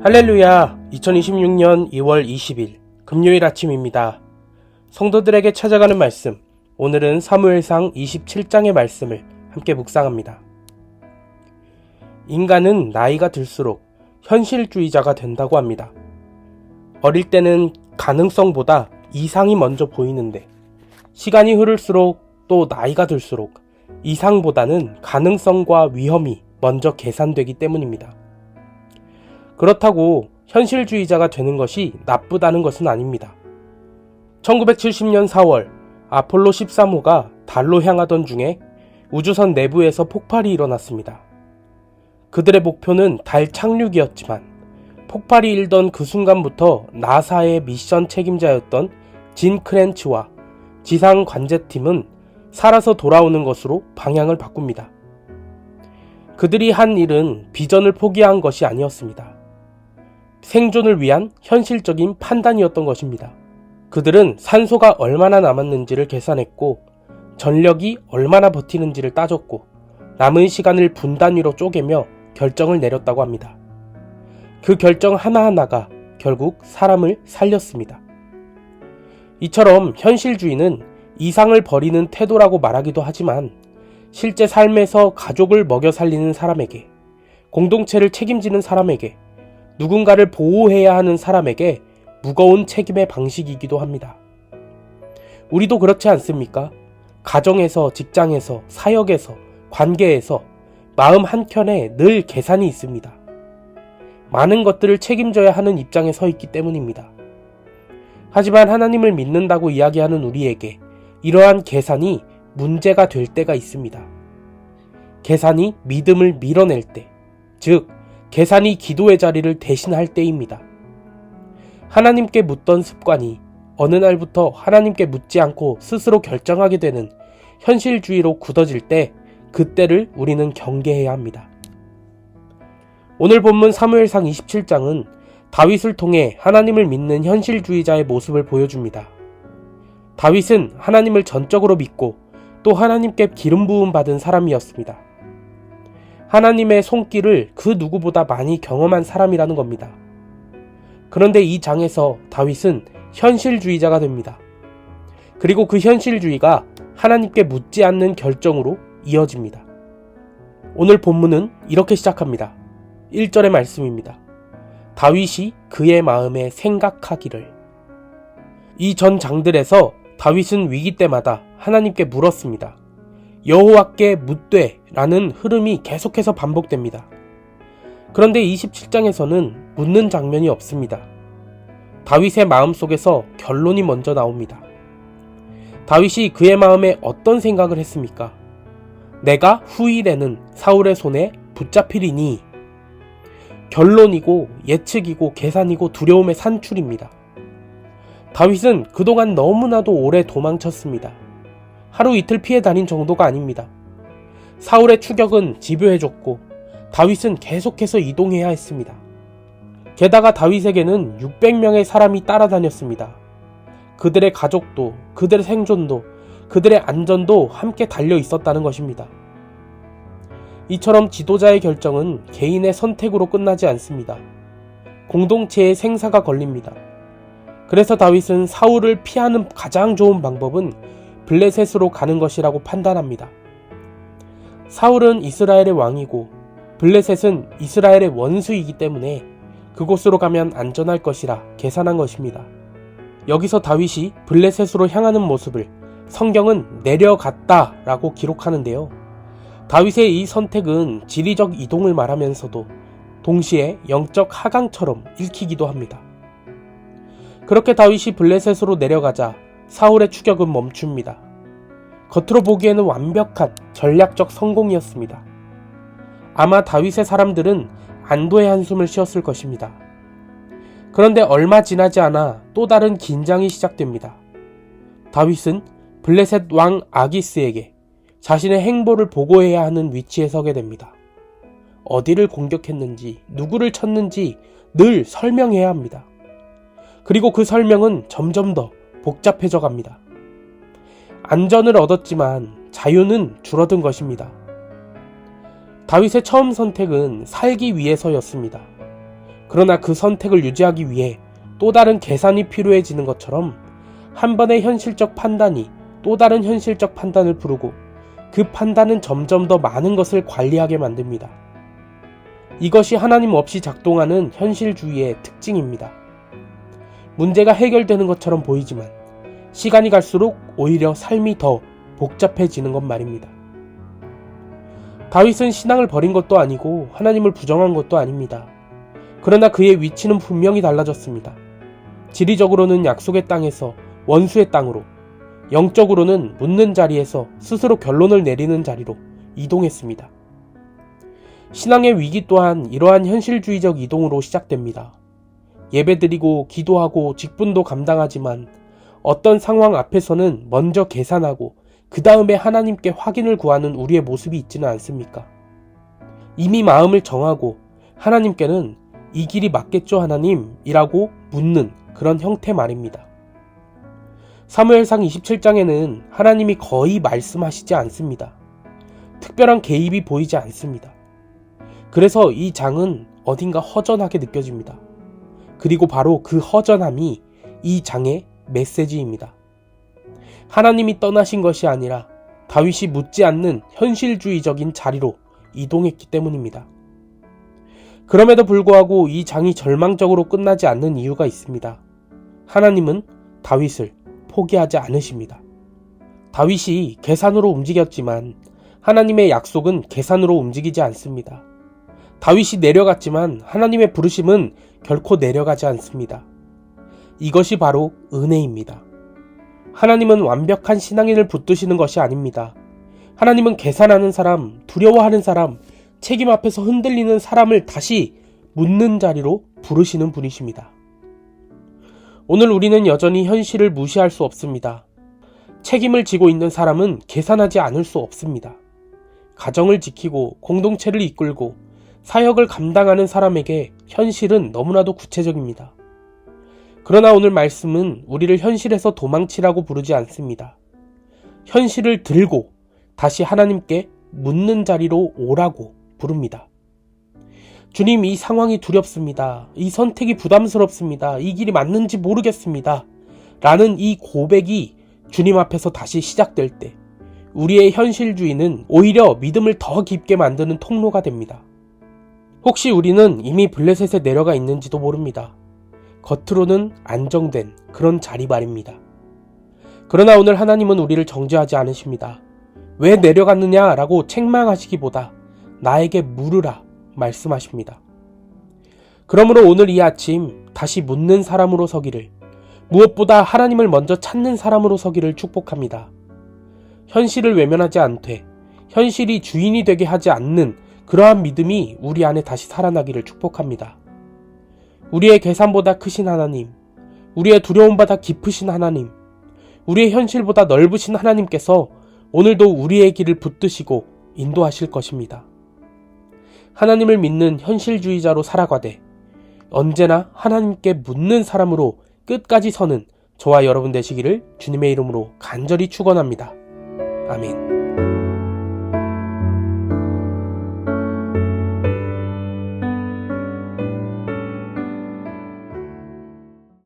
할렐루야! 2026년 2월 20일 금요일 아침입니다. 성도들에게 찾아가는 말씀. 오늘은 사무엘상 27장의 말씀을 함께 묵상합니다. 인간은 나이가 들수록 현실주의자가 된다고 합니다. 어릴 때는 가능성보다 이상이 먼저 보이는데 시간이 흐를수록 또 나이가 들수록 이상보다는 가능성과 위험이 먼저 계산되기 때문입니다. 그렇다고 현실주의자가 되는 것이 나쁘다는 것은 아닙니다. 1970년 4월 아폴로 13호가 달로 향하던 중에 우주선 내부에서 폭발이 일어났습니다. 그들의 목표는 달 착륙이었지만 폭발이 일던 그 순간부터 나사의 미션 책임자였던 진 크렌치와 지상 관제팀은 살아서 돌아오는 것으로 방향을 바꿉니다. 그들이 한 일은 비전을 포기한 것이 아니었습니다. 생존을 위한 현실적인 판단이었던 것입니다. 그들은 산소가 얼마나 남았는지를 계산했고, 전력이 얼마나 버티는지를 따졌고, 남은 시간을 분단위로 쪼개며 결정을 내렸다고 합니다. 그 결정 하나하나가 결국 사람을 살렸습니다. 이처럼 현실주의는 이상을 버리는 태도라고 말하기도 하지만 실제 삶에서 가족을 먹여 살리는 사람에게, 공동체를 책임지는 사람에게, 누군가를 보호해야 하는 사람에게 무거운 책임의 방식이기도 합니다. 우리도 그렇지 않습니까? 가정에서, 직장에서, 사역에서, 관계에서 마음 한켠에 늘 계산이 있습니다. 많은 것들을 책임져야 하는 입장에 서 있기 때문입니다. 하지만 하나님을 믿는다고 이야기하는 우리에게 이러한 계산이 문제가 될 때가 있습니다. 계산이 믿음을 밀어낼 때, 즉, 계산이 기도의 자리를 대신할 때입니다. 하나님께 묻던 습관이 어느 날부터 하나님께 묻지 않고 스스로 결정하게 되는 현실주의로 굳어질 때 그때를 우리는 경계해야 합니다. 오늘 본문 사무엘상 27장은 다윗을 통해 하나님을 믿는 현실주의자의 모습을 보여줍니다. 다윗은 하나님을 전적으로 믿고 또 하나님께 기름 부음 받은 사람이었습니다. 하나님의 손길을 그 누구보다 많이 경험한 사람이라는 겁니다. 그런데 이 장에서 다윗은 현실주의자가 됩니다. 그리고 그 현실주의가 하나님께 묻지 않는 결정으로 이어집니다. 오늘 본문은 이렇게 시작합니다. 1절의 말씀입니다. 다윗이 그의 마음에 생각하기를. 이 전 장들에서 다윗은 위기 때마다 하나님께 물었습니다. 여호와께 묻되라는 흐름이 계속해서 반복됩니다. 그런데 27장에서는 묻는 장면이 없습니다. 다윗의 마음 속에서 결론이 먼저 나옵니다. 다윗이 그의 마음에 어떤 생각을 했습니까? 내가 후일에는 사울의 손에 붙잡히리니 결론이고 예측이고 계산이고 두려움의 산출입니다. 다윗은 그동안 너무나도 오래 도망쳤습니다. 하루 이틀 피해 다닌 정도가 아닙니다. 사울의 추격은 집요해졌고 다윗은 계속해서 이동해야 했습니다. 게다가 다윗에게는 600명의 사람이 따라다녔습니다. 그들의 가족도, 그들의 생존도, 그들의 안전도 함께 달려 있었다는 것입니다. 이처럼 지도자의 결정은 개인의 선택으로 끝나지 않습니다. 공동체의 생사가 걸립니다. 그래서 다윗은 사울을 피하는 가장 좋은 방법은 블레셋으로 가는 것이라고 판단합니다. 사울은 이스라엘의 왕이고 블레셋은 이스라엘의 원수이기 때문에 그곳으로 가면 안전할 것이라 계산한 것입니다. 여기서 다윗이 블레셋으로 향하는 모습을 성경은 내려갔다 라고 기록하는데요. 다윗의 이 선택은 지리적 이동을 말하면서도 동시에 영적 하강처럼 읽히기도 합니다. 그렇게 다윗이 블레셋으로 내려가자 사울의 추격은 멈춥니다. 겉으로 보기에는 완벽한 전략적 성공이었습니다. 아마 다윗의 사람들은 안도의 한숨을 쉬었을 것입니다. 그런데 얼마 지나지 않아 또 다른 긴장이 시작됩니다. 다윗은 블레셋 왕 아기스에게 자신의 행보를 보고해야 하는 위치에 서게 됩니다. 어디를 공격했는지, 누구를 쳤는지 늘 설명해야 합니다. 그리고 그 설명은 점점 더 복잡해져 갑니다. 안전을 얻었지만 자유는 줄어든 것입니다. 다윗의 처음 선택은 살기 위해서였습니다. 그러나 그 선택을 유지하기 위해 또 다른 계산이 필요해지는 것처럼 한 번의 현실적 판단이 또 다른 현실적 판단을 부르고 그 판단은 점점 더 많은 것을 관리하게 만듭니다. 이것이 하나님 없이 작동하는 현실주의의 특징입니다. 문제가 해결되는 것처럼 보이지만 시간이 갈수록 오히려 삶이 더 복잡해지는 것 말입니다. 다윗은 신앙을 버린 것도 아니고 하나님을 부정한 것도 아닙니다. 그러나 그의 위치는 분명히 달라졌습니다. 지리적으로는 약속의 땅에서 원수의 땅으로, 영적으로는 묻는 자리에서 스스로 결론을 내리는 자리로 이동했습니다. 신앙의 위기 또한 이러한 현실주의적 이동으로 시작됩니다. 예배드리고 기도하고 직분도 감당하지만 어떤 상황 앞에서는 먼저 계산하고 그 다음에 하나님께 확인을 구하는 우리의 모습이 있지는 않습니까? 이미 마음을 정하고 하나님께는 이 길이 맞겠죠 하나님? 이라고 묻는 그런 형태 말입니다. 사무엘상 27장에는 하나님이 거의 말씀하시지 않습니다. 특별한 개입이 보이지 않습니다. 그래서 이 장은 어딘가 허전하게 느껴집니다. 그리고 바로 그 허전함이 이 장의 메시지입니다. 하나님이 떠나신 것이 아니라 다윗이 묻지 않는 현실주의적인 자리로 이동했기 때문입니다. 그럼에도 불구하고 이 장이 절망적으로 끝나지 않는 이유가 있습니다. 하나님은 다윗을 포기하지 않으십니다. 다윗이 계산으로 움직였지만 하나님의 약속은 계산으로 움직이지 않습니다. 다윗이 내려갔지만 하나님의 부르심은 결코 내려가지 않습니다. 이것이 바로 은혜입니다. 하나님은 완벽한 신앙인을 붙드시는 것이 아닙니다. 하나님은 계산하는 사람, 두려워하는 사람, 책임 앞에서 흔들리는 사람을 다시 묻는 자리로 부르시는 분이십니다. 오늘 우리는 여전히 현실을 무시할 수 없습니다. 책임을 지고 있는 사람은 계산하지 않을 수 없습니다. 가정을 지키고 공동체를 이끌고 사역을 감당하는 사람에게 현실은 너무나도 구체적입니다. 그러나 오늘 말씀은 우리를 현실에서 도망치라고 부르지 않습니다. 현실을 들고 다시 하나님께 묻는 자리로 오라고 부릅니다. 주님, 이 상황이 두렵습니다. 이 선택이 부담스럽습니다. 이 길이 맞는지 모르겠습니다. 라는 이 고백이 주님 앞에서 다시 시작될 때 우리의 현실주의는 오히려 믿음을 더 깊게 만드는 통로가 됩니다. 혹시 우리는 이미 블레셋에 내려가 있는지도 모릅니다. 겉으로는 안정된 그런 자리 말입니다. 그러나 오늘 하나님은 우리를 정죄하지 않으십니다. 왜 내려갔느냐라고 책망하시기보다 나에게 물으라 말씀하십니다. 그러므로 오늘 이 아침 다시 묻는 사람으로 서기를 무엇보다 하나님을 먼저 찾는 사람으로 서기를 축복합니다. 현실을 외면하지 않되 현실이 주인이 되게 하지 않는 그러한 믿음이 우리 안에 다시 살아나기를 축복합니다. 우리의 계산보다 크신 하나님, 우리의 두려움보다 깊으신 하나님, 우리의 현실보다 넓으신 하나님께서 오늘도 우리의 길을 붙드시고 인도하실 것입니다. 하나님을 믿는 현실주의자로 살아가되 언제나 하나님께 묻는 사람으로 끝까지 서는 저와 여러분 되시기를 주님의 이름으로 간절히 축원합니다. 아멘.